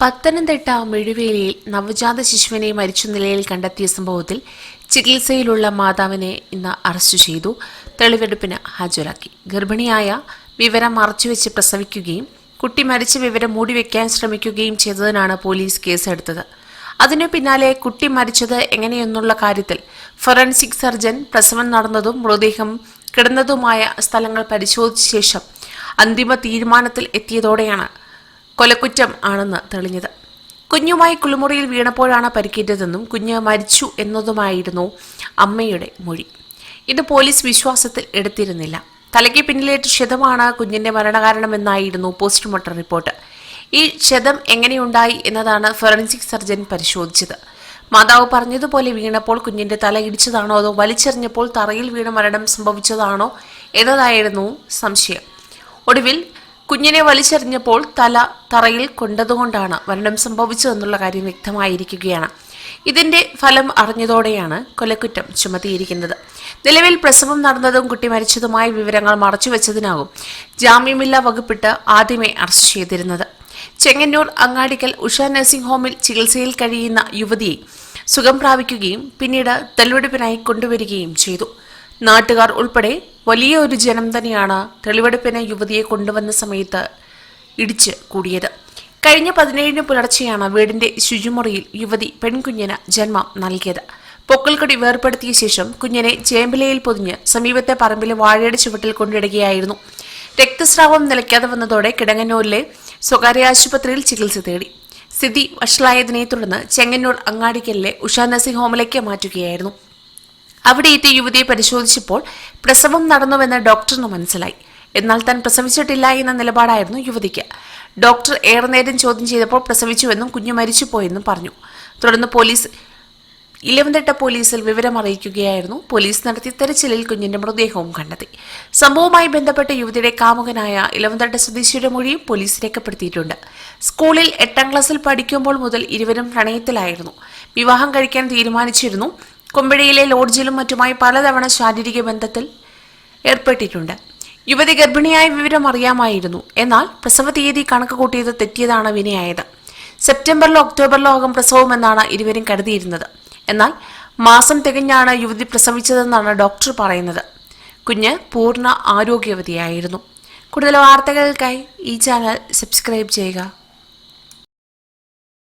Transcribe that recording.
പത്തനംതിട്ട മെഴുവേലിയിൽ നവജാത ശിശുവിനെ മരിച്ച നിലയിൽ കണ്ടെത്തിയ സംഭവത്തിൽ ചികിത്സയിലുള്ള മാതാവിനെ ഇന്ന് അറസ്റ്റ് ചെയ്തു. തെളിവെടുപ്പിന് ഹാജരാക്കി. ഗർഭിണിയായ വിവരം മറച്ചുവെച്ച് പ്രസവിക്കുകയും കുട്ടി മരിച്ച വിവരം മൂടിവെക്കാൻ ശ്രമിക്കുകയും ചെയ്തതിനാണ് പോലീസ് കേസെടുത്തത്. അതിനു പിന്നാലെ കുട്ടി മരിച്ചത് എങ്ങനെയെന്നുള്ള കാര്യത്തിൽ ഫൊറൻസിക് സർജൻ പ്രസവം നടന്നതും മൃതദേഹം കിടന്നതുമായ സ്ഥലങ്ങൾ പരിശോധിച്ച ശേഷം അന്തിമ തീരുമാനത്തിൽ എത്തിയതോടെയാണ് കൊലക്കുറ്റം ആണെന്ന് തെളിഞ്ഞത്. കുഞ്ഞുമായി കുളിമുറിയിൽ വീണപ്പോഴാണ് പരിക്കേറ്റതെന്നും കുഞ്ഞ് മരിച്ചു എന്നതുമായിരുന്നു അമ്മയുടെ മൊഴി. ഇത് പോലീസ് വിശ്വാസത്തിൽ എടുത്തിരുന്നില്ല. തലയ്ക്ക് പിന്നിലേറ്റ ക്ഷതമാണ് കുഞ്ഞിന്റെ മരണകാരണമെന്നായിരുന്നു പോസ്റ്റ്മോർട്ടം റിപ്പോർട്ട്. ഈ ക്ഷതം എങ്ങനെയുണ്ടായി എന്നതാണ് ഫോറൻസിക് സർജൻ പരിശോധിച്ചത്. മാതാവ് പറഞ്ഞതുപോലെ വീണപ്പോൾ കുഞ്ഞിന്റെ തല ഇടിച്ചതാണോ അതോ വലിച്ചെറിഞ്ഞപ്പോൾ തറയിൽ വീണ മരണം സംഭവിച്ചതാണോ എന്നതായിരുന്നു സംശയം. ഒടുവിൽ കുഞ്ഞിനെ വലിച്ചെറിഞ്ഞപ്പോൾ തല തറയിൽ കൊണ്ടതുകൊണ്ടാണ് മരണം സംഭവിച്ചതെന്നുള്ള കാര്യം വ്യക്തമായിരിക്കുകയാണ്. ഇതിന്റെ ഫലം അറിഞ്ഞതോടെയാണ് കൊലക്കുറ്റം ചുമത്തിയിരിക്കുന്നത്. നിലവിൽ പ്രസവം നടന്നതും കുട്ടി മരിച്ചതുമായ വിവരങ്ങൾ മറച്ചുവെച്ചതിനാകും ജാമ്യമില്ലാ വകുപ്പിട്ട് ആദ്യമേ അറസ്റ്റ് ചെയ്തിരുന്നത്. ചെങ്ങന്നൂർ അങ്ങാടിക്കൽ ഉഷ നഴ്സിംഗ് ഹോമിൽ ചികിത്സയിൽ കഴിയുന്ന യുവതിയെ സുഖം പ്രാപിക്കുകയും പിന്നീട് തെളിവെടുപ്പിനായി കൊണ്ടുവരികയും ചെയ്തു. നാട്ടുകാർ ഉൾപ്പെടെ വലിയ ഒരു ജനം തന്നെയാണ് തെളിവെടുപ്പിന് യുവതിയെ കൊണ്ടുവന്ന സമയത്ത് ഇടിച്ച് കൂടിയത്. കഴിഞ്ഞ പതിനേഴിന് പുലർച്ചെയാണ് വീടിന്റെ ശുചിമുറിയിൽ യുവതി പെൺകുഞ്ഞിന് ജന്മം നൽകിയത്. പൊക്കൽക്കൊടി വേർപ്പെടുത്തിയ ശേഷം കുഞ്ഞിനെ ചേമ്പിലയിൽ പൊതിഞ്ഞ് സമീപത്തെ പറമ്പിലെ വാഴയുടെ ചുവട്ടിൽ കൊണ്ടിടുകയായിരുന്നു. രക്തസ്രാവം നിലയ്ക്കാതെ വന്നതോടെ കിടങ്ങന്നൂരിലെ സ്വകാര്യ ആശുപത്രിയിൽ ചികിത്സ തേടി. സ്ഥിതി വഷളായതിനെ തുടർന്ന് ചെങ്ങന്നൂർ അങ്ങാടിക്കലിലെ ഉഷാ നഴ്സിംഗ് ഹോമിലേക്ക് മാറ്റുകയായിരുന്നു. അവിടെ എത്തിയ യുവതിയെ പരിശോധിച്ചപ്പോൾ പ്രസവം നടന്നുവെന്ന് ഡോക്ടറിന് മനസ്സിലായി. എന്നാൽ താൻ പ്രസവിച്ചിട്ടില്ല എന്ന നിലപാടായിരുന്നു യുവതിക്ക്. ഡോക്ടർ ഏറെ നേരം ചോദ്യം ചെയ്തപ്പോൾ പ്രസവിച്ചുവെന്നും കുഞ്ഞു മരിച്ചുപോയെന്നും പറഞ്ഞു. തുടർന്ന് പോലീസ് ഇലവന്തട്ട പോലീസിൽ വിവരം അറിയിക്കുകയായിരുന്നു പോലീസ് നടത്തിയ തെരച്ചിലിൽ കുഞ്ഞിന്റെ മൃതദേഹവും കണ്ടെത്തി. സംഭവവുമായി ബന്ധപ്പെട്ട യുവതിയുടെ കാമുകനായ ഇലവന്തട്ട സ്വദേശിയുടെ മൊഴിയും പോലീസ് രേഖപ്പെടുത്തിയിട്ടുണ്ട്. സ്കൂളിൽ എട്ടാം ക്ലാസ്സിൽ പഠിക്കുമ്പോൾ മുതൽ ഇരുവരും പ്രണയത്തിലായിരുന്നു. വിവാഹം കഴിക്കാൻ തീരുമാനിച്ചിരുന്നു. കുമ്പഴയിലെ ലോഡ്ജിലും മറ്റുമായി പലതവണ ശാരീരിക ബന്ധത്തിൽ ഏർപ്പെട്ടിട്ടുണ്ട്. യുവതി ഗർഭിണിയായ വിവരം അറിയാമായിരുന്നു. എന്നാൽ പ്രസവ തീയതി കണക്ക് കൂട്ടിയത് തെറ്റിയതാണ് വിനയായത്. സെപ്റ്റംബറിലോ ഒക്ടോബറിലോ ആകും പ്രസവമെന്നാണ് ഇരുവരും കരുതിയിരുന്നത്. എന്നാൽ മാസം തികഞ്ഞാണ് യുവതി പ്രസവിച്ചതെന്നാണ് ഡോക്ടർ പറയുന്നത്. കുഞ്ഞ് പൂർണ ആരോഗ്യവതിയായിരുന്നു. കൂടുതൽ വാർത്തകൾക്കായി ഈ ചാനൽ സബ്സ്ക്രൈബ് ചെയ്യുക.